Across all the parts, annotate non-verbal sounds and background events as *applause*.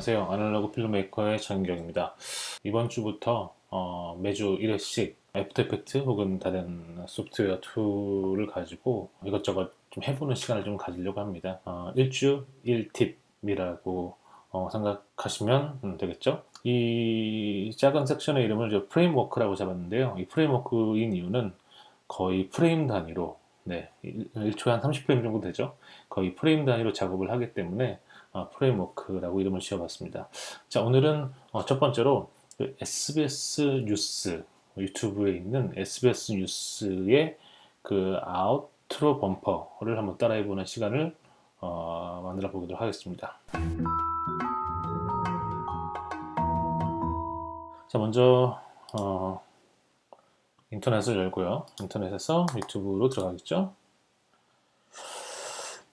안녕하세요. 아날로그 필름메이커의 전경입니다. 이번 주부터 어, 매주 1회씩 애프터 이펙트 혹은 다른 소프트웨어 툴을 가지고 이것저것 좀 해보는 시간을 좀 가지려고 합니다. 어, 일주 1팁이라고 어, 생각하시면 음, 되겠죠? 이 작은 섹션의 이름을 저 프레임워크라고 잡았는데요. 이 프레임워크인 이유는 거의 프레임 단위로 네, 1초에 한 30프레임 정도 되죠. 거의 프레임 단위로 작업을 하기 때문에 어, 프레임워크라고 이름을 지어봤습니다. 자, 오늘은 어, 첫 번째로 그 SBS 뉴스 유튜브에 있는 SBS 뉴스의 그 아웃트로 범퍼를 한번 따라해보는 시간을 어, 만들어 보도록 하겠습니다. 자, 먼저 어, 인터넷을 열고요. 인터넷에서 유튜브로 들어가겠죠.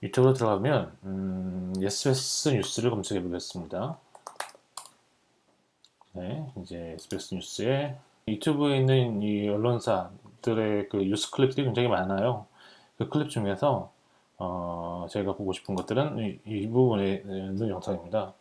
유튜브로 들어가면 음, SBS 뉴스를 검색해 보겠습니다. 네, 이제 SBS 뉴스에 유튜브에 있는 이 언론사들의 그 뉴스 클립들이 굉장히 많아요. 그 클립 중에서 어, 저희가 보고 싶은 것들은 이, 이 부분에 있는 영상입니다.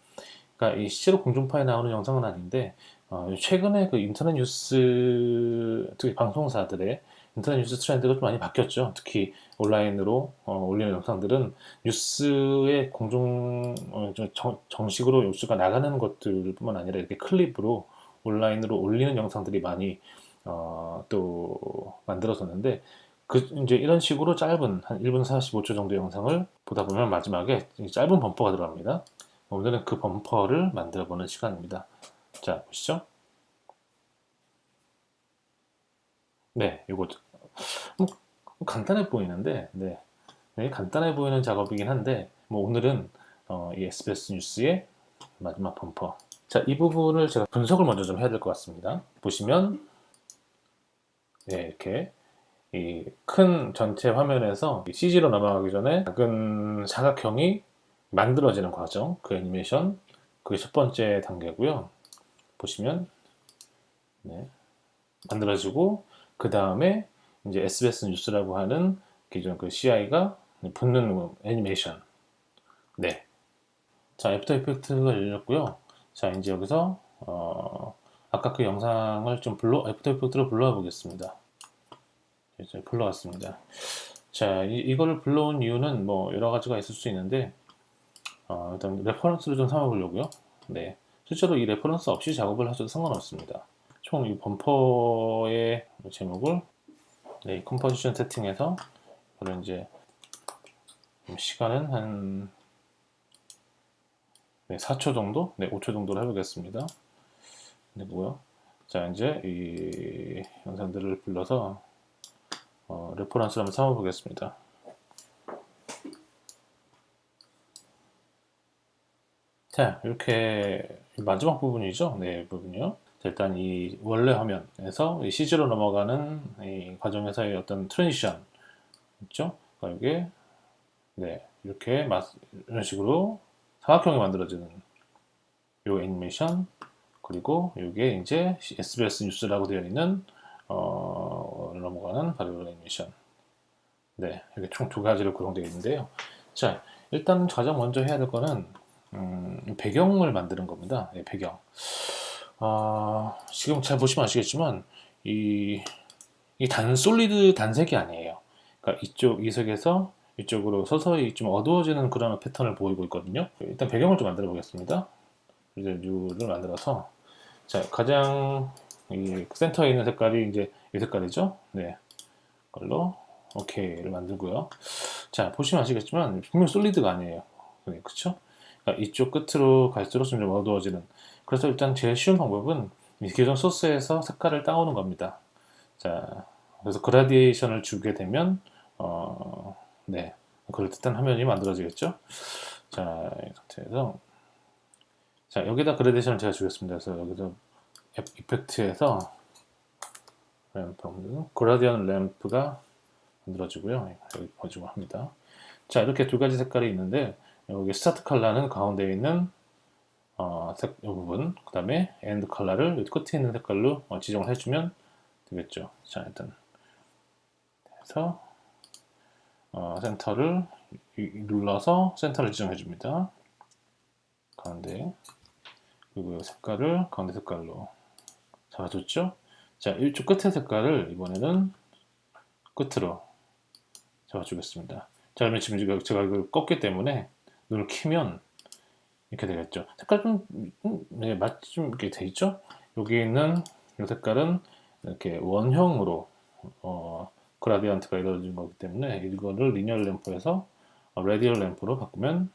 그러니까 이 실제로 공중파에 나오는 영상은 아닌데 어, 최근에 그 인터넷 뉴스 특히 방송사들의 인터넷 뉴스 트렌드가 좀 많이 바뀌었죠. 특히 온라인으로 어, 올리는 영상들은 뉴스의 공중 어, 정, 정식으로 뉴스가 나가는 것들뿐만 아니라 이렇게 클립으로 온라인으로 올리는 영상들이 많이 어, 또 만들어졌는데 그 이제 이런 식으로 짧은 한 1분 45초 정도 영상을 보다 보면 마지막에 짧은 범퍼가 들어갑니다. 오늘은 그 범퍼를 만들어 보는 시간입니다. 자 보시죠. 네, 뭐, 간단해 보이는데, 네. 네, 간단해 보이는 작업이긴 한데, 뭐 오늘은 어, 이 SBS 뉴스의 마지막 범퍼. 자, 이 부분을 제가 분석을 먼저 좀 해야 될 것 같습니다. 보시면, 네, 이렇게 이 큰 전체 화면에서 CG로 넘어가기 전에 작은 사각형이 만들어지는 과정, 그 애니메이션, 그게 첫 번째 단계고요. 보시면, 네, 만들어지고, 그 다음에 이제 SBS 뉴스라고 하는 기존 그 CI가 붙는 애니메이션. 네. 자, 애프터 이펙트가 열렸고요. 자, 이제 여기서 어, 아까 그 영상을 좀 불러 애프터 이펙트로 불러와 보겠습니다. 이제 불러왔습니다. 자, 이, 이거를 불러온 이유는 뭐 여러 가지가 있을 수 있는데 어, 일단 레퍼런스를 좀 삼아 보려고요. 네. 실제로 이 레퍼런스 없이 작업을 하셔도 상관없습니다. 총 이 범퍼의 제목을 네, 컴포지션 세팅에서 그걸 이제 시간은 한 네, 4초 정도, 네, 5초 정도로 해보겠습니다. 네, 뭐요? 자, 이제 이 영상들을 불러서 어, 레퍼런스를 한번 삼아보겠습니다. 자, 이렇게 마지막 부분이죠. 네, 부분이요. 일단 이 원래 화면에서 이 CG로 넘어가는 이 과정에서의 어떤 트랜지션 있죠? 그러니까 이게 네 이렇게 이런 식으로 사각형이 만들어지는 요 애니메이션 그리고 이게 이제 SBS 뉴스라고 되어 있는 어, 넘어가는 바로 애니메이션 네 이렇게 총 두 가지로 구성되어 있는데요. 자 일단 가장 먼저 해야 될 거는 음, 배경을 만드는 겁니다. 네, 배경. 아, 지금 잘 보시면 아시겠지만 이, 이 단, 솔리드 단색이 아니에요. 그러니까 이쪽 이 색에서 이쪽으로 서서히 좀 어두워지는 그런 패턴을 보이고 있거든요. 일단 배경을 좀 만들어 보겠습니다. 이제 뉴를 만들어서 자 가장 이 센터에 있는 색깔이 이제 이 색깔이죠. 네, 걸로 오케이를 만들고요. 자 보시면 아시겠지만 분명 솔리드가 아니에요. 네, 그렇죠? 그러니까 이쪽 끝으로 갈수록 좀 어두워지는 그래서 일단 제일 쉬운 방법은 기존 소스에서 색깔을 따오는 겁니다. 자, 그래서 그라디에이션을 주게 되면 어, 네, 그럴듯한 화면이 만들어지겠죠. 자, 이 상태에서 자 여기다 그라디에이션을 제가 주겠습니다. 그래서 여기서 이펙트에서 램프 그라디언 램프가 만들어지고요. 여기 가지고 합니다. 자 이렇게 두 가지 색깔이 있는데 여기 스타트 컬러는 가운데 있는 어, 색, 이 부분, 그 다음에 엔드 컬러를 끝에 있는 색깔로 어, 지정을 해주면 되겠죠. 자, 일단 해서 어, 센터를 눌러서 센터를 지정해 줍니다. 가운데 그리고 색깔을 가운데 색깔로 잡아줬죠? 자, 이쪽 끝의 색깔을 이번에는 끝으로 잡아주겠습니다. 자, 그러면 지금 제가 이걸 껐기 때문에 눈을 키면 이렇게 되겠죠. 색깔 좀, 음, 네, 맞좀 이렇게 돼 있죠? 여기 있는 이 색깔은 이렇게 원형으로, 어, 그라디언트가 이루어진 거기 때문에 이거를 리니어 램프에서 어, 레디얼 램프로 바꾸면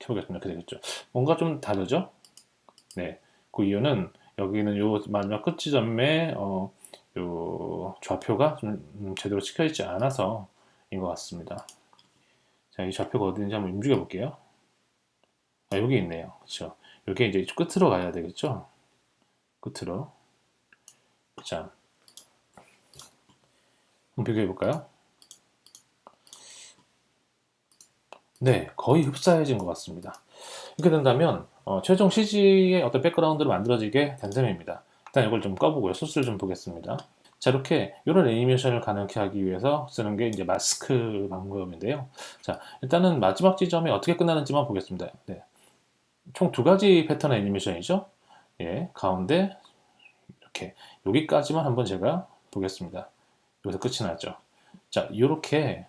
켜보겠습니다. 이렇게 되겠죠. 뭔가 좀 다르죠? 네. 그 이유는 여기는 요 마지막 끝 지점에 어, 요 좌표가 좀 음, 제대로 찍혀 있지 않아서 인 것 같습니다. 자, 이 좌표가 어디인지 한번 움직여 볼게요. 아, 여기 있네요. 그렇죠. 여기 이제 끝으로 가야 되겠죠? 끝으로. 자, 비교해 볼까요? 네, 거의 흡사해진 것 같습니다. 이렇게 된다면 어, 최종 CG의 어떤 백그라운드를 만들어지게 된 셈입니다. 일단 이걸 좀 꺼보고요. 소스를 좀 보겠습니다. 자, 이렇게 이런 애니메이션을 가능케 하기 위해서 쓰는 게 이제 마스크 방법인데요. 자, 일단은 마지막 지점이 어떻게 끝나는지만 보겠습니다. 네. 총 두 가지 패턴의 애니메이션이죠. 예, 가운데 이렇게 여기까지만 한번 제가 보겠습니다. 여기서 끝이 나죠. 자, 이렇게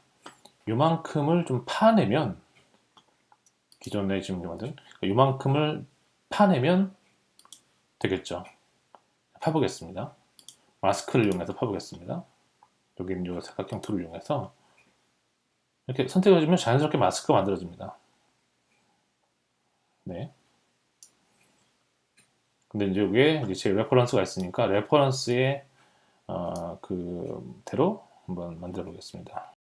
요만큼을 좀 파내면 기존에 지금 만든 요만큼을 파내면 되겠죠. 파보겠습니다. 마스크를 이용해서 파보겠습니다. 여기 있는 이 삼각형 툴을 이용해서 이렇게 선택해주면 자연스럽게 마스크가 만들어집니다. 네. 근데 이제 여기에 이제 제 레퍼런스가 있으니까 레퍼런스의 어, 그대로 한번 만들어 보겠습니다.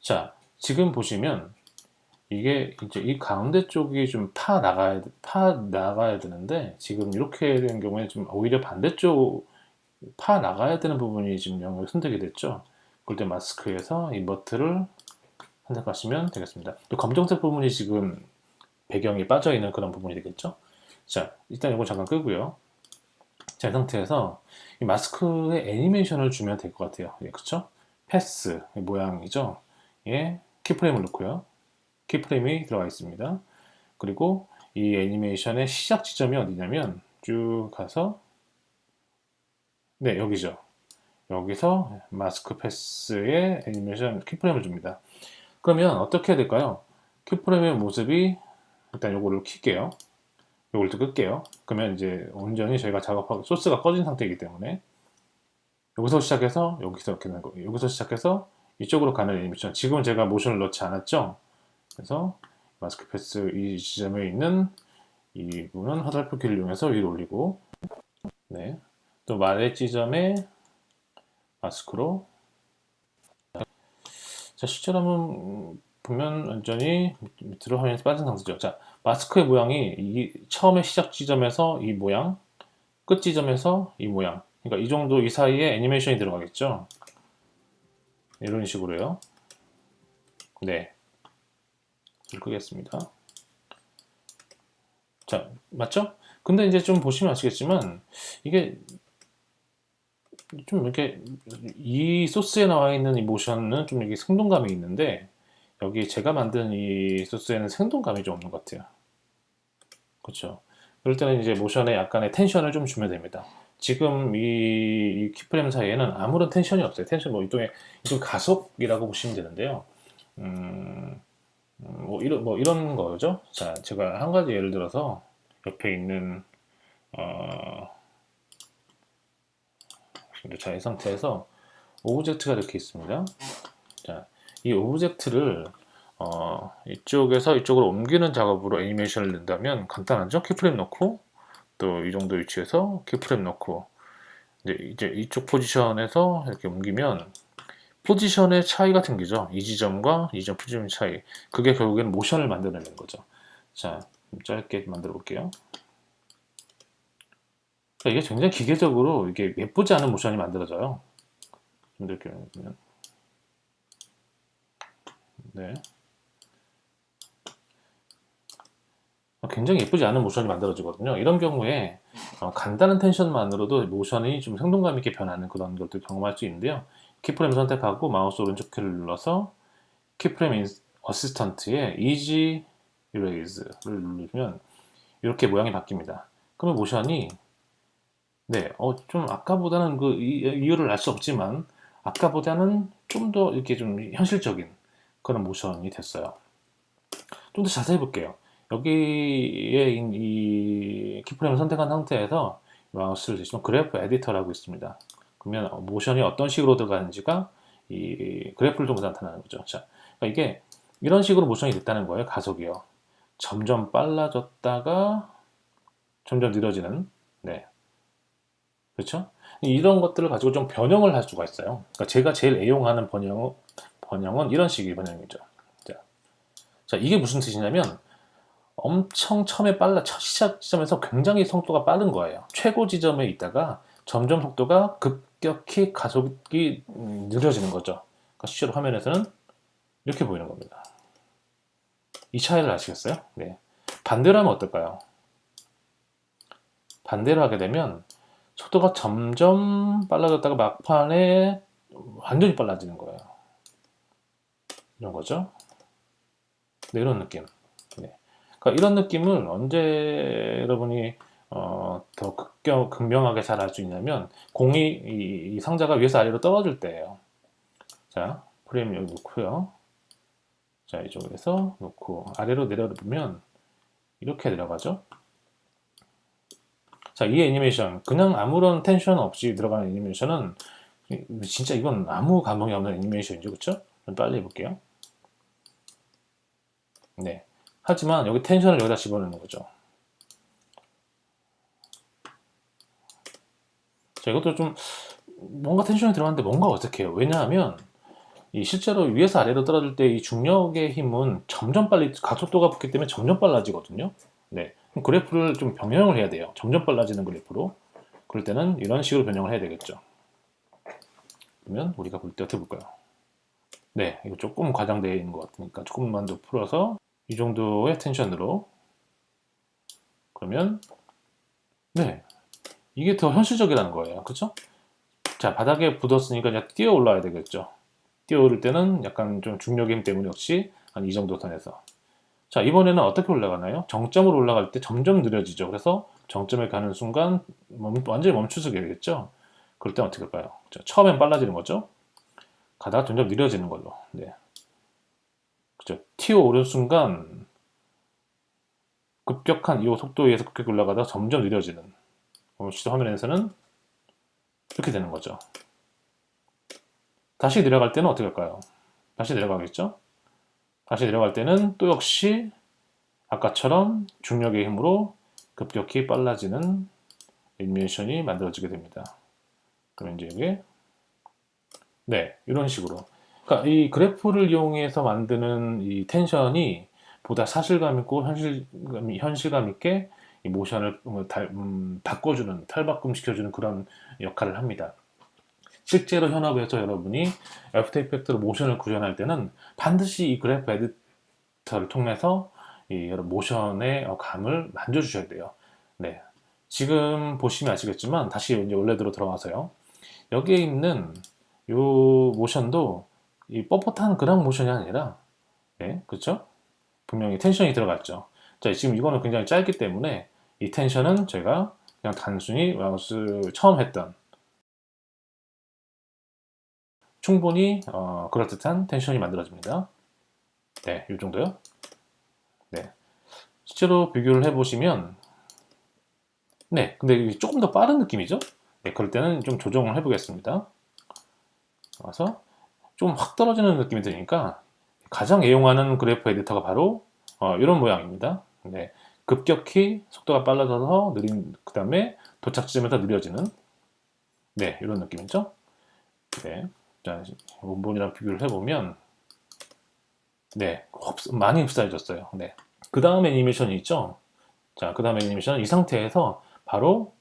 자, 지금 보시면 이게 이제 이 가운데 쪽이 좀 파 나가야 파 나가야 되는데 지금 이렇게 된 경우에 좀 오히려 반대쪽 파 나가야 되는 부분이 지금 영역이 선택이 됐죠. 그럴 때 마스크에서 인버트를 선택하시면 되겠습니다. 또 검정색 부분이 지금 배경이 빠져 있는 그런 부분이 되겠죠. 자, 일단 이거 잠깐 끄고요. 자, 이 상태에서 이 마스크에 애니메이션을 주면 될 것 같아요. 예, 그쵸? 패스 모양이죠. 예, 키프레임을 넣고요. 키프레임이 들어가 있습니다. 그리고 이 애니메이션의 시작 지점이 어디냐면 쭉 가서 네 여기죠. 여기서 마스크 패스에 애니메이션 키프레임을 줍니다. 그러면 어떻게 해야 될까요? 키프레임의 모습이 일단 요거를 킬게요. 요걸 또 끌게요. 그러면 이제 온전히 저희가 작업하고 소스가 꺼진 상태이기 때문에 여기서 시작해서 여기서 이렇게 되는 거예요. 여기서 시작해서 이쪽으로 가는 애니메이션. 지금은 제가 모션을 넣지 않았죠. 그래서 마스크 패스 이 지점에 있는 이 부분은 화살표 키를 이용해서 위로 올리고 네. 또 말의 지점에 마스크로 자 실제로 한번 보면 완전히 밑으로 화면에서 빠진 상태죠. 자 마스크의 모양이 이 처음에 시작 지점에서 이 모양 끝 지점에서 이 모양 그러니까 이 정도 이 사이에 애니메이션이 들어가겠죠. 이런 식으로요. 네. 불 끄겠습니다. 자, 맞죠? 근데 이제 좀 보시면 아시겠지만 이게 좀 이렇게 이 소스에 나와 있는 이 모션은 좀 이게 생동감이 있는데 여기 제가 만든 이 소스에는 생동감이 좀 없는 것 같아요. 그렇죠? 그럴 때는 이제 모션에 약간의 텐션을 좀 주면 됩니다. 지금 이, 이 키프레임 사이에는 아무런 텐션이 없어요. 텐션 뭐 이쪽에 이쪽 가속이라고 보시면 되는데요. 음, 음, 뭐 이런 뭐 이런 거죠. 자, 제가 한 가지 예를 들어서 옆에 있는 어, 자, 이 상태에서 오브젝트가 이렇게 있습니다. 자, 이 오브젝트를 어, 이쪽에서 이쪽으로 옮기는 작업으로 애니메이션을 낸다면 간단하죠? 키프레임 넣고 또 이 정도 위치에서 키프레임 넣고 이제, 이쪽 포지션에서 이렇게 옮기면 포지션의 차이가 생기죠. 이 지점과 이 지점 포지션 차이. 그게 결국에는 모션을 만들어내는 거죠. 자, 좀 짧게 만들어 볼게요. 이게 굉장히 기계적으로 이게 예쁘지 않은 모션이 만들어져요. 좀 이렇게 보면. 네. 굉장히 예쁘지 않은 모션이 만들어지거든요. 이런 경우에 어, 간단한 텐션만으로도 모션이 좀 생동감 있게 변하는 그런 것들 경험할 수 있는데요. 키프레임 선택하고 마우스 오른쪽 키를 눌러서 키프레임 어시스턴트에 이지 erase를 누르면 이렇게 모양이 바뀝니다. 그러면 모션이 네, 어, 좀 아까보다는 그 이- 이유를 알 수 없지만 아까보다는 좀 더 이렇게 좀 현실적인 그런 모션이 됐어요. 좀 더 자세히 볼게요. 여기에 이, 이 키프레임을 선택한 상태에서 마우스를 대시면 그래프 에디터라고 있습니다. 그러면 모션이 어떤 식으로 들어가는지가 이 그래프를 통해서 나타나는 거죠. 자, 그러니까 이게 이런 식으로 모션이 됐다는 거예요. 가속이요. 점점 빨라졌다가 점점 느려지는 네. 그렇죠? 이런 것들을 가지고 좀 변형을 할 수가 있어요. 그러니까 제가 제일 애용하는 번영, 번영은 이런 식의 번영이죠. 자, 자, 이게 무슨 뜻이냐면 엄청 처음에 빨라 첫 시작 지점에서 굉장히 속도가 빠른 거예요. 최고 지점에 있다가 점점 속도가 급격히 가속이 음, 느려지는 거죠. 그러니까 실제로 화면에서는 이렇게 보이는 겁니다. 이 차이를 아시겠어요? 네. 반대로 하면 어떨까요? 반대로 하게 되면 속도가 점점 빨라졌다가 막판에 완전히 빨라지는 거예요. 이런 거죠. 네, 이런 느낌. 네. 그러니까 이런 느낌을 언제 여러분이 어, 더 극경, 극명하게 잘 알 수 있냐면 공이 이, 이 상자가 위에서 아래로 떨어질 때예요. 자, 프레임 여기 놓고요. 자, 이쪽에서 놓고 아래로 내려보면 이렇게 내려가죠. 자, 이 애니메이션 그냥 아무런 텐션 없이 들어가는 애니메이션은 진짜 이건 아무 감흥이 없는 애니메이션이죠, 그렇죠? 빨리 해볼게요. 네. 하지만 여기 텐션을 여기다 집어넣는 거죠. 자, 이것도 좀 뭔가 텐션이 들어가는데 뭔가 어색해요. 왜냐하면 이 실제로 위에서 아래로 떨어질 때 이 중력의 힘은 점점 빨리 가속도가 붙기 때문에 점점 빨라지거든요. 네. 그래프를 좀 변형을 해야 돼요. 점점 빨라지는 그래프로. 그럴 때는 이런 식으로 변형을 해야 되겠죠. 그러면 우리가 볼 때 어떻게 볼까요? 네, 이거 조금 과장되어 있는 것 같으니까 조금만 더 풀어서 이 정도의 텐션으로 그러면 네, 이게 더 현실적이라는 거예요. 그렇죠? 자, 바닥에 굳었으니까 이제 뛰어 올라야 되겠죠. 뛰어 오를 때는 약간 좀 중력의 힘 때문에 역시 한 이 정도 선에서 자, 이번에는 어떻게 올라가나요? 정점으로 올라갈 때 점점 느려지죠. 그래서 정점에 가는 순간 멈- 완전히 멈추게 되겠죠. 그럴 땐 어떻게 할까요? 자, 처음엔 빨라지는 거죠. 가다가 점점 느려지는 걸로. 네. 그죠. 튀어 오른 순간 급격한 이 속도에 의해서 급격히 올라가다가 점점 느려지는. 어, 시도 화면에서는 이렇게 되는 거죠. 다시 내려갈 때는 어떻게 할까요? 다시 내려가겠죠? 다시 내려갈 때는 또 역시 아까처럼 중력의 힘으로 급격히 빨라지는 애니메이션이 만들어지게 됩니다. 그럼 이제 이게 네 이런 식으로 그러니까 이 그래프를 이용해서 만드는 이 텐션이 보다 사실감 있고 현실감, 현실감 있게 이 모션을 음, 달- 음, 바꿔주는 탈바꿈 시켜주는 그런 역할을 합니다. 실제로 현업에서 여러분이 애프터 이펙트로 모션을 구현할 때는 반드시 이 그래프 에디터를 통해서 이 여러 모션의 어, 감을 만져주셔야 돼요. 네. 지금 보시면 아시겠지만 다시 이제 원래대로 들어가서요. 여기에 있는 요 모션도 이 뻣뻣한 그런 모션이 아니라 네, 그렇죠? 분명히 텐션이 들어갔죠. 자, 지금 이거는 굉장히 짧기 때문에 이 텐션은 제가 그냥 단순히 마우스 처음 했던 충분히 어, 그럴듯한 텐션이 만들어집니다. 네, 이 정도요. 네, 실제로 비교를 해보시면 네, 근데 조금 더 빠른 느낌이죠? 네, 그럴 때는 좀 조정을 해보겠습니다. 와서 좀 확 떨어지는 느낌이 드니까 가장 애용하는 그래프 에디터가 바로 어, 이런 모양입니다. 네, 급격히 속도가 빨라져서 느린 그 다음에 도착 지점에서 느려지는 네 이런 느낌이죠. 네, 자 원본이랑 비교를 해보면 네 흡- 많이 흡사해졌어요. 네, 그 다음 애니메이션이 있죠. 자, 그 다음 애니메이션은 이 상태에서 바로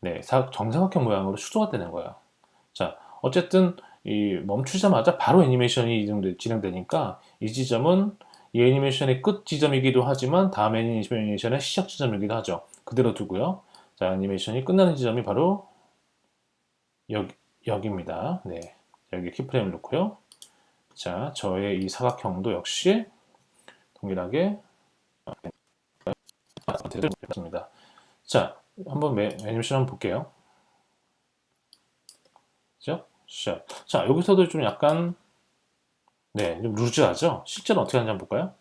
네, 사- 정사각형 모양으로 추조가 되는 거예요. 자, 어쨌든 이 멈추자마자 바로 애니메이션이 진행되- 진행되니까 이 지점은 이 애니메이션의 끝 지점이기도 하지만 다음 애니메이션의 시작 지점이기도 하죠. 그대로 두고요. 자, 애니메이션이 끝나는 지점이 바로 여기, 여기입니다. 네. 여기 키프레임을 놓고요. 자, 저의 이 사각형도 역시 동일하게 됐습니다. 자, 한번 매, 애니메이션 한번 볼게요. 그죠? 샷. 자, 여기서도 좀 약간 네, 좀 루즈하죠? 실제로 어떻게 하는지 한번 볼까요?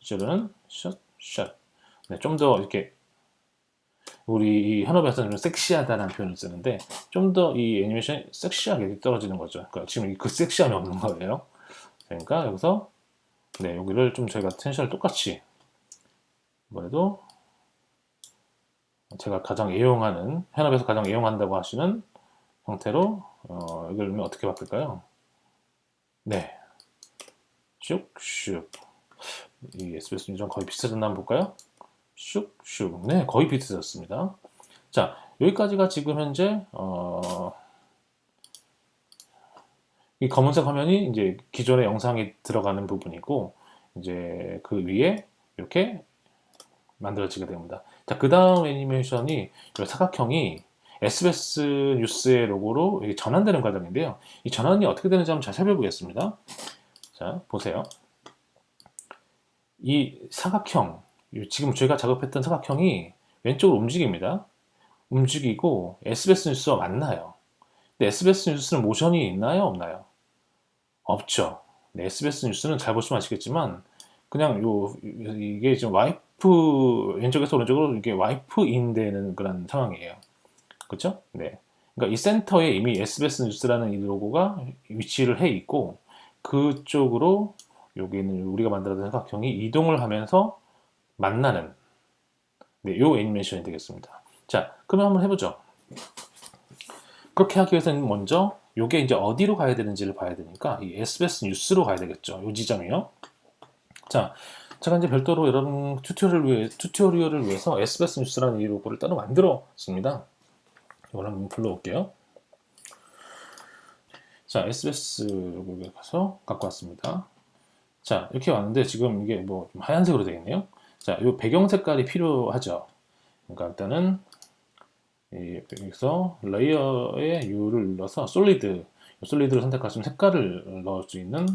실제로는 샷, 샷. 네, 좀 더 이렇게 우리 이 현업에서는 좀 섹시하다는 표현을 쓰는데 좀 더 이 애니메이션이 섹시하게 떨어지는 거죠. 그러니까 지금 그 섹시함이 없는 거예요. 그러니까 여기서 네, 여기를 좀 저희가 텐션을 똑같이 이번에도 제가 가장 애용하는 현업에서 가장 애용한다고 하시는 형태로 어, 이걸 어떻게 바뀔까요? 네, 슉슉 이 SBS 뉴전 거의 한번 볼까요? 슉슉 네 거의 비슷해졌습니다. 자 여기까지가 지금 현재 어, 이 검은색 화면이 이제 기존의 영상이 들어가는 부분이고 이제 그 위에 이렇게 만들어지게 됩니다. 자, 그 다음 애니메이션이 이 사각형이 SBS 뉴스의 로고로 전환되는 과정인데요. 이 전환이 어떻게 되는지 한번 잘 살펴보겠습니다. 자, 보세요. 이 사각형, 이 지금 저희가 작업했던 사각형이 왼쪽으로 움직입니다. 움직이고 SBS 뉴스와 만나요. 근데 SBS 뉴스는 모션이 있나요? 없나요? 없죠. 네, SBS 뉴스는 잘 보시면 아시겠지만 그냥 요 이게 지금 와이프 왼쪽에서 오른쪽으로 이게 와이프 인되는 그런 상황이에요. 그렇죠? 네. 그러니까 이 센터에 이미 SBS 뉴스라는 이 로고가 위치를 해 있고 그쪽으로 여기는 우리가 만들었던 사각형이 이동을 하면서 만나는 네, 요 애니메이션이 되겠습니다. 자, 그러면 한번 해보죠. 그렇게 하기 위해서는 먼저 요게 이제 어디로 가야 되는지를 봐야 되니까 이 SBS 뉴스로 가야 되겠죠. 요 지점이요. 자, 제가 이제 별도로 여러분 튜토리얼을 위해 튜토리얼을 위해서 SBS 뉴스라는 이 로고를 따로 만들었습니다. 이걸 한번 불러올게요. 자, SBS 로고에 가서 갖고 왔습니다. 자, 이렇게 왔는데 지금 이게 뭐 하얀색으로 되겠네요. 자, 이 배경 색깔이 필요하죠. 그러니까 일단은 여기서 레이어의 U를 눌러서 솔리드, 솔리드를 선택하시면 색깔을 넣을 수 있는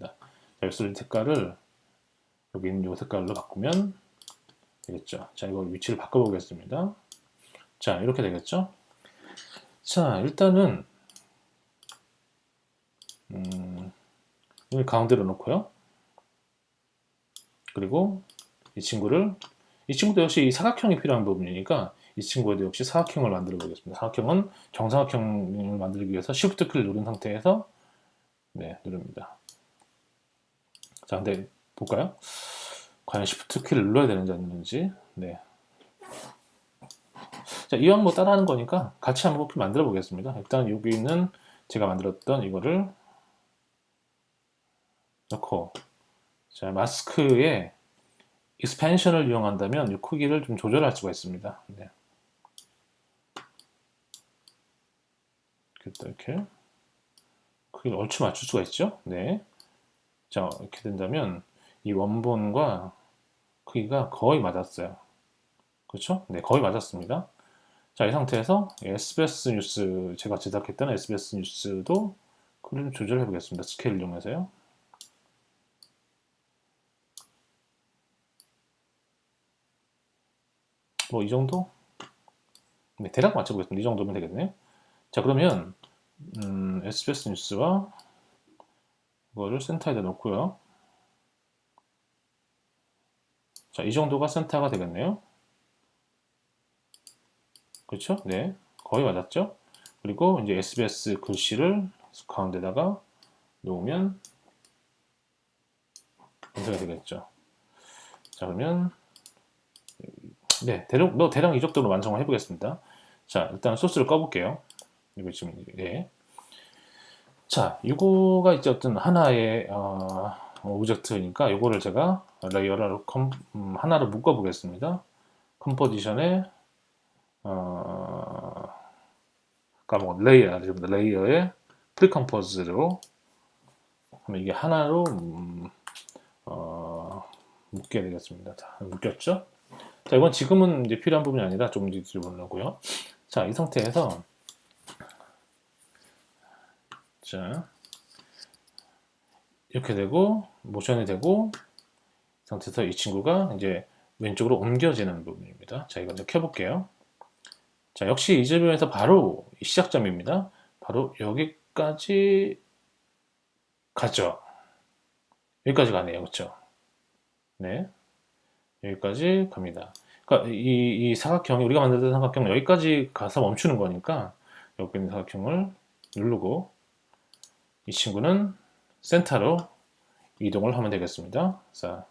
자, 솔리드 색깔을 여기 있는 이 색깔로 바꾸면 되겠죠. 자, 이거 위치를 바꿔보겠습니다. 자, 이렇게 되겠죠. 자, 일단은 음, 가운데로 놓고요. 그리고 이 친구를 이 친구도 역시 이 사각형이 필요한 부분이니까 이 친구에도 역시 사각형을 만들어 보겠습니다. 사각형은 정사각형을 만들기 위해서 Shift 키를 누른 상태에서 네, 누릅니다. 자, 근데 볼까요? 과연 Shift 키를 눌러야 되는지 안 되는지. 네. 자, 이왕 뭐 따라하는 거니까 같이 한번 만들어 보겠습니다. 일단 여기 있는 제가 만들었던 이거를 넣고 자, 마스크에 익스펜션을 이용한다면 이 크기를 좀 조절할 수가 있습니다. 네. 이렇게, 크기를 얼추 맞출 수가 있죠. 네. 자, 이렇게 된다면 이 원본과 크기가 거의 맞았어요. 그렇죠? 네, 거의 맞았습니다. 자, 이 상태에서 SBS 뉴스 제가 제작했던 SBS 뉴스도 크기를 조절해 보겠습니다. 스케일을 이용해서요. 뭐 이 정도? 네, 대략 맞춰보겠습니다. 이 정도면 되겠네요. 자 그러면 음, SBS 뉴스와 이거를 센터에다 놓고요. 자, 이 정도가 센터가 되겠네요. 그렇죠? 네, 거의 맞았죠? 그리고 이제 SBS 글씨를 가운데다가 놓으면 연결이 되겠죠. 자, 그러면 네, 대략, 너 대략 이 정도로 완성을 해보겠습니다. 자, 일단 소스를 꺼볼게요. 이거 지금, 네. 자, 이거가 이제 어떤 하나의, 어, 오브젝트니까 이거를 제가 레이어를 컴, 음, 하나로 묶어보겠습니다. 컴포지션에, 어, 까먹었 레이어, 레이어에 프리컴포즈로 그러면 이게 하나로, 음, 어, 묶게 되겠습니다. 자, 묶였죠? 자, 이건 지금은 이제 필요한 부분이 아니라 좀 뒤로 보려고요. 자, 이 상태에서 자, 이렇게 되고 모션이 되고 이 상태에서 이 친구가 이제 왼쪽으로 옮겨지는 부분입니다. 자, 이거 이제 켜볼게요. 자, 역시 이 지점에서 바로 이 시작점입니다. 바로 여기까지 가죠. 여기까지 가네요. 그렇죠? 네. 여기까지 갑니다. 그러니까 이, 이 사각형이 우리가 만들던 사각형은 여기까지 가서 멈추는 거니까 여기 있는 사각형을 누르고 이 친구는 센터로 이동을 하면 되겠습니다. 자,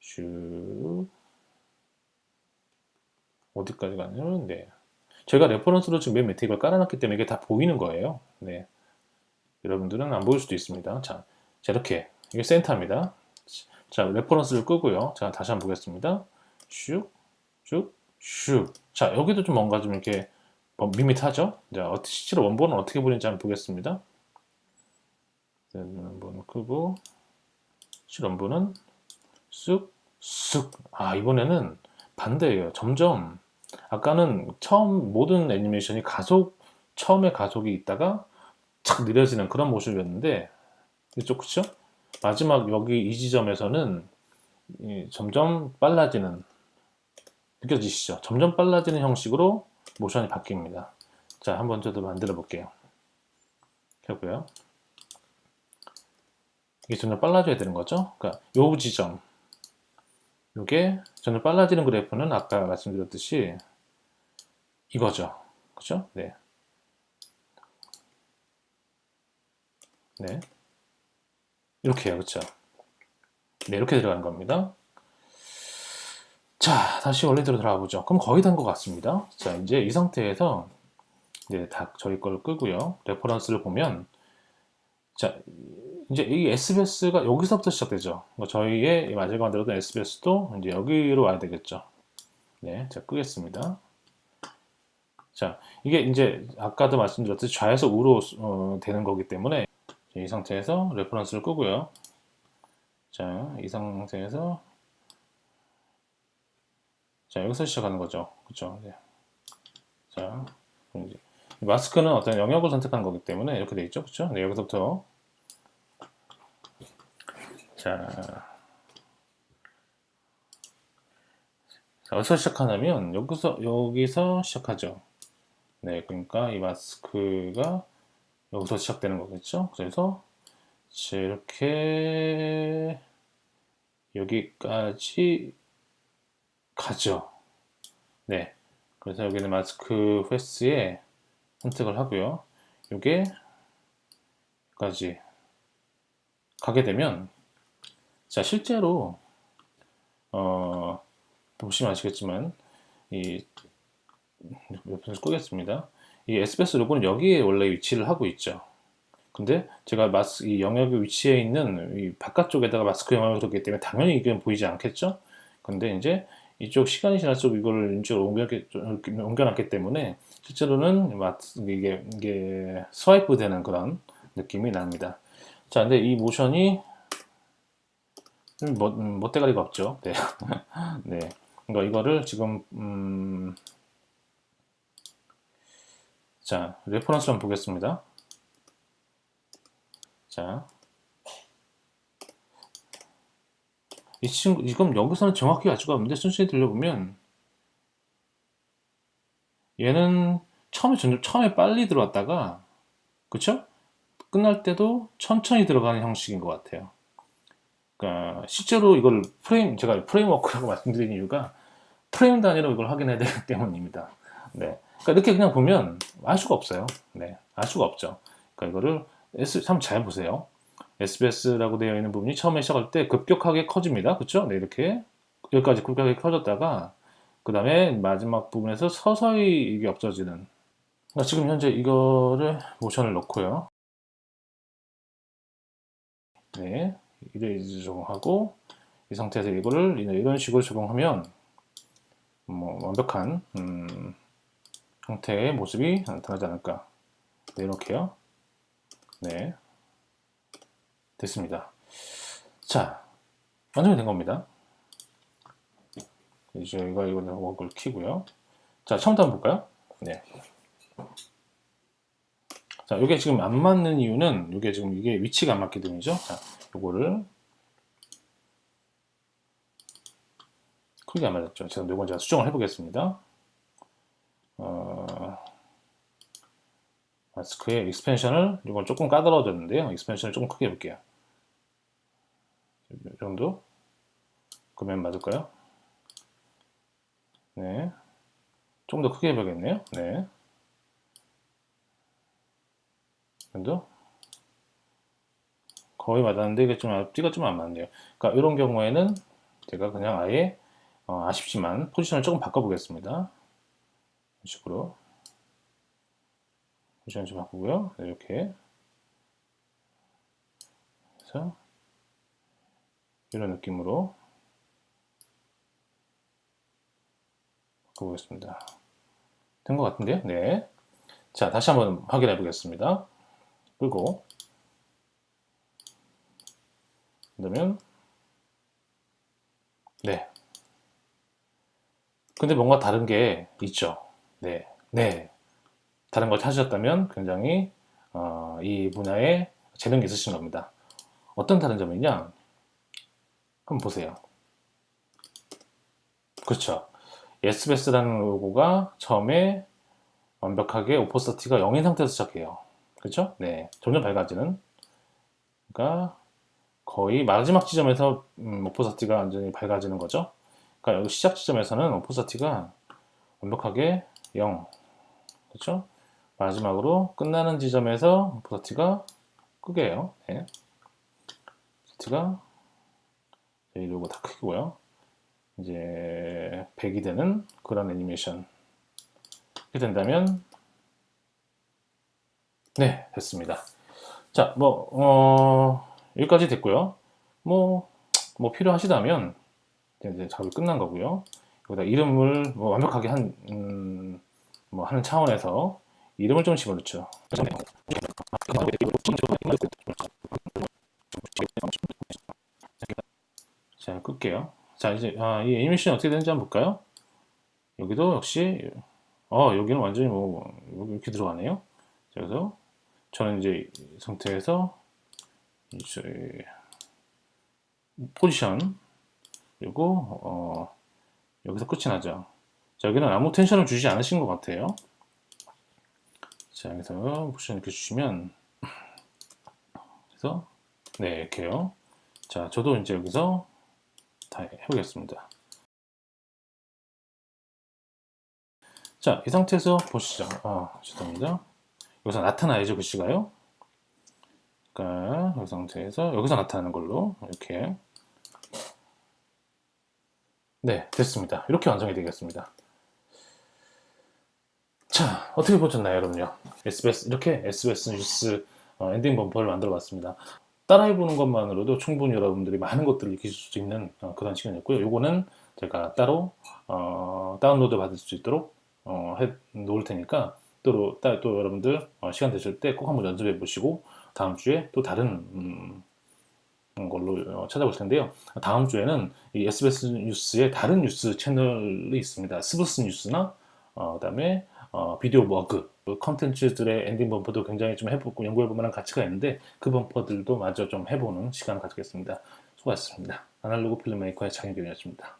슉 어디까지 가냐면 네. 제가 레퍼런스로 지금 맨 밑에 이걸 깔아놨기 때문에 이게 다 보이는 거예요. 네. 여러분들은 안 보일 수도 있습니다. 자, 자 이렇게 이게 센터입니다. 자, 레퍼런스를 끄고요. 자, 다시 한번 보겠습니다. 슉, 슉, 슉. 자, 여기도 좀 뭔가 좀 이렇게 뭐 밋밋하죠? 자, 실제로 원본은 어떻게 보이는지 한번 보겠습니다. 자, 원본을 끄고, 실원본은 쑥, 쑥. 아, 이번에는 반대예요. 점점, 아까는 처음, 모든 애니메이션이 가속, 처음에 가속이 있다가 착 느려지는 그런 모습이었는데, 이쪽, 그쵸? 마지막 여기 이 지점에서는 이 점점 빨라지는 느껴지시죠? 점점 빨라지는 형식으로 모션이 바뀝니다. 자, 한번 저도 만들어 볼게요. 켜고요. 이게 점점 빨라져야 되는 거죠. 그러니까 요 지점, 요게 점점 빨라지는 그래프는 아까 말씀드렸듯이 이거죠. 그죠? 네. 네. 이렇게요. 그렇죠? 네, 이렇게 들어가는 겁니다. 자, 다시 원래대로 들어가 보죠. 그럼 거의 된것 같습니다. 자, 이제 이 상태에서 이제 다 저희 걸 끄고요. 레퍼런스를 보면 자, 이제 이 SBS가 여기서부터 시작되죠. 그러니까 저희의 마지막 만들었던 SBS도 이제 여기로 와야 되겠죠. 네, 자, 끄겠습니다. 자, 이게 이제 아까도 말씀드렸듯이 좌에서 우로 어, 되는 거기 때문에 이 상태에서 레퍼런스를 끄고요. 자, 이 상태에서 자, 여기서 시작하는 거죠. 네. 자, 마스크는 어떤 영역을 선택한 거기 때문에 이렇게 돼 있죠. 그쵸? 네, 여기서부터 자, 자, 어디서 시작하냐면 여기서 여기서 시작하죠. 네, 그러니까 이 마스크가 여기서 시작되는 거겠죠. 그래서 이렇게 여기까지 가죠. 네. 그래서 여기는 마스크 페스에 선택을 하고요. 이게 까지 가게 되면 자 실제로 어 보시면 아시겠지만 이 옆에서 끄겠습니다. 이 SBS 로고는 여기에 원래 위치를 하고 있죠. 근데 제가 마스 이 영역의 위치에 있는 이 바깥쪽에다가 마스크 영역을 뒀기 때문에 당연히 이건 보이지 않겠죠. 근데 이제 이쪽 시간이 지날수록 이걸 이쪽으로 옮겨, 옮겨놨기 때문에 실제로는 이게, 이게 스와이프 되는 그런 느낌이 납니다. 자, 근데 이 모션이 뭐, 멋대가리가 없죠. 네. *laughs* 네. 그러니까 이거를 지금, 음, 자, 레퍼런스 한번 보겠습니다. 자, 이 친구, 지금 여기서는 정확히 알 수가 없는데 천천히 들려보면 얘는 처음에 처음에 빨리 들어왔다가 그쵸? 끝날 때도 천천히 들어가는 형식인 것 같아요. 그러니까 실제로 이걸 프레임 제가 프레임워크라고 *laughs* 말씀드린 이유가 프레임 단위로 이걸 확인해야 되기 때문입니다. 네, 그러니까 이렇게 그냥 보면 알 수가 없어요. 네, 알 수가 없죠. 그러니까 이거를 S 한번 잘 보세요. SBS라고 되어 있는 부분이 처음에 시작할 때 급격하게 커집니다. 그렇죠? 네, 이렇게 여기까지 급격하게 커졌다가 그 다음에 마지막 부분에서 서서히 이게 없어지는 그러니까 지금 현재 이거를 모션을 넣고요. 네, 이레이즈 적용하고 이 상태에서 이거를 이런 식으로 적용하면 뭐 완벽한 음, 형태의 모습이 나타나지 않을까. 네, 이렇게요. 네. 됐습니다. 자, 완성이 된 겁니다. 이제 이거, 이거는 워크를 키고요. 자, 처음부터 한번 볼까요? 네. 자, 이게 지금 안 맞는 이유는 이게 지금 이게 위치가 안 맞기 때문이죠. 자, 요거를 크게 안 맞았죠. 제가 제가 수정을 해보겠습니다. 어, 마스크의 익스펜션을 이건 조금 까다로워졌는데요. 익스펜션을 조금 크게 해볼게요. 이 정도? 그러면 맞을까요? 네. 좀더 크게 해봐야겠네요. 네. 이 정도? 거의 맞았는데 이게 좀 앞뒤가 좀 안 맞네요. 그러니까 이런 경우에는 제가 그냥 아예 어, 아쉽지만 포지션을 조금 바꿔보겠습니다. 이런 식으로 포지션 좀 바꾸고요. 네, 이렇게 그래서 이런 느낌으로 바꿔보겠습니다. 된 것 같은데요? 네. 자, 다시 한번 확인해 보겠습니다. 끄고 그러면 네. 근데 뭔가 다른 게 있죠. 네. 네. 다른 걸 찾으셨다면 굉장히 어, 이 분야에 재능이 있으신 겁니다. 어떤 다른 점이냐? 한번 보세요. 그렇죠. SBS라는 로고가 처음에 완벽하게 오포스티가 0인 상태에서 시작해요. 그렇죠? 네. 점점 밝아지는. 그러니까 거의 마지막 지점에서 음, 오포스티가 완전히 밝아지는 거죠. 그러니까 여기 시작 지점에서는 오포스티가 완벽하게 0. 그렇죠? 마지막으로 끝나는 지점에서 오포스티가 끄게요. 네. 이 로고 다 크고요. 이제 100이 되는 그런 애니메이션 이렇게 된다면 네 됐습니다 자 뭐 어, 여기까지 됐고요 뭐, 뭐 필요하시다면 이제 작업이 끝난 거고요 여기다 이름을 뭐 완벽하게 한, 음, 뭐 하는 차원에서 이름을 좀 집어넣죠 자 끌게요 자 이제 아, 이 애니메이션이 어떻게 되는지 한번 볼까요? 여기도 역시 어 여기는 완전히 뭐 이렇게 들어가네요. 자, 그래서 저는 이제 이 상태에서 이제 포지션 그리고 어, 여기서 끝이 나죠. 자 여기는 아무 텐션을 주지 않으신 것 같아요. 자 여기서 포지션 이렇게 주시면 그래서 네 이렇게요. 자 저도 이제 여기서 다 해보겠습니다. 자, 이 상태에서 보시죠. 아, 죄송합니다. 여기서 나타나야죠, 글씨가요. 그러니까 이 상태에서 여기서 나타나는 걸로 이렇게 네, 됐습니다. 이렇게 완성이 되겠습니다. 자, 어떻게 보셨나요, 여러분요? SBS 이렇게 SBS 뉴스 어, 엔딩 범퍼를 만들어 봤습니다. 따라해보는 것만으로도 충분히 여러분들이 많은 것들을 익힐 수 있는 어, 그런 시간이었고요. 요거는 제가 따로 어, 다운로드 받을 수 있도록 어, 해 놓을 테니까 또, 또, 또 여러분들 어, 시간 되실 때 꼭 한번 연습해 보시고 다음 주에 또 다른 음, 걸로 어, 찾아볼 텐데요. 다음 주에는 이 SBS 뉴스의 다른 뉴스 채널이 있습니다. 스브스 뉴스나 어, 그다음에 어, 비디오 머그 그 컨텐츠들의 엔딩 범퍼도 굉장히 좀 해보고 연구해볼 만한 가치가 있는데 그 범퍼들도 마저 좀 해보는 시간을 가지겠습니다. 수고하셨습니다. 아날로그 필름메이커의 장현균이었습니다.